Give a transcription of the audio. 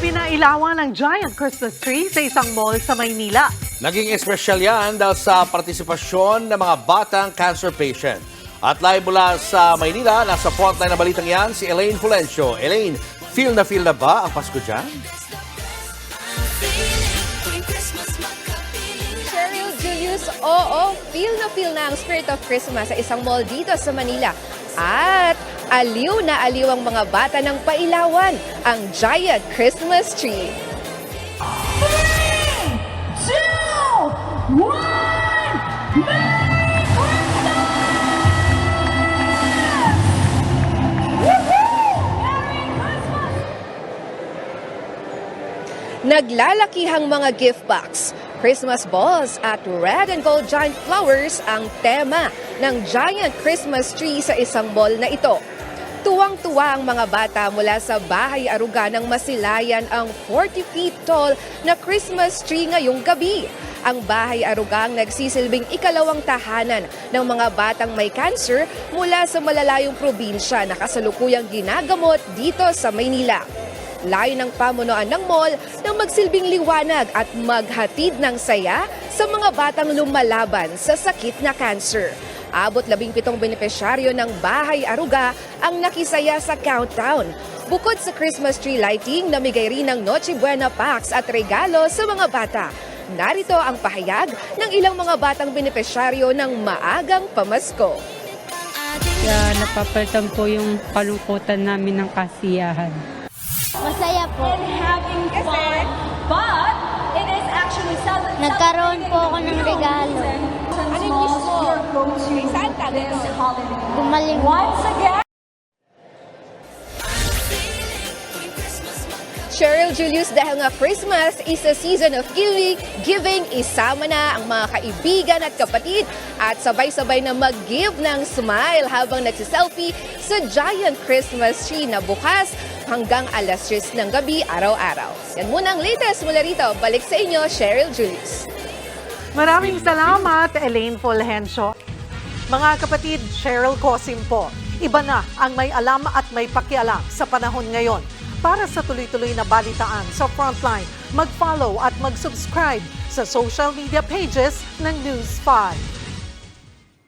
Pinailawan ng giant Christmas tree sa isang mall sa Maynila. Naging espesyal yan dahil sa partisipasyon ng mga batang cancer patient. At live mula sa Maynila, nasa frontline na balitang yan, si Elaine Fulencio. Elaine, feel na feel na ba ang Pasko dyan? Cheryl Julius, oo, feel na feel na ang spirit of Christmas sa isang mall dito sa Manila. At aliw na aliw ang mga bata ng pailawan, ang giant Christmas tree. Naglalakihang mga gift box, Christmas balls at red and gold giant flowers ang tema ng giant Christmas tree sa isang mall na ito. Tuwang-tuwa ang mga bata mula sa bahay aruga ng masilayan ang 40 feet tall na Christmas tree ngayong gabi. Ang bahay arugang nagsisilbing ikalawang tahanan ng mga batang may cancer mula sa malalayong probinsya na kasalukuyang ginagamot dito sa Maynila. Layo ng pamunuan ng mall na magsilbing liwanag at maghatid ng saya sa mga batang lumalaban sa sakit na cancer. Abot labing pitong benepisyaryo ng Bahay Aruga ang nakisaya sa countdown. Bukod sa Christmas tree lighting, namigay rin ng Noche Buena packs at regalo sa mga bata. Narito ang pahayag ng ilang mga batang benepisyaryo ng maagang pamasko. Kaya napapalitan po yung kalungkutan namin ng kasiyahan. Masaya po. having fun, but it is actually seven. Nagkaroon po ako ng regalo. Ano yung wish mo? This holiday. Gumaling Once again. Cheryl Julius, dahil nga Christmas is a season of giving, giving, isama na ang mga kaibigan at kapatid at sabay-sabay na mag-give ng smile habang nagsiselfie sa giant Christmas tree na bukas hanggang alas 3 ng gabi araw-araw. Yan muna ang latest mula rito. Balik sa inyo, Cheryl Julius. Maraming salamat, Elaine Fulgencio. Mga kapatid, Cheryl Cosim po. Iba na ang may alam at may pakialam sa panahon ngayon. Para sa tuloy-tuloy na balitaan sa Frontline, mag-follow at mag-subscribe sa social media pages ng News 5.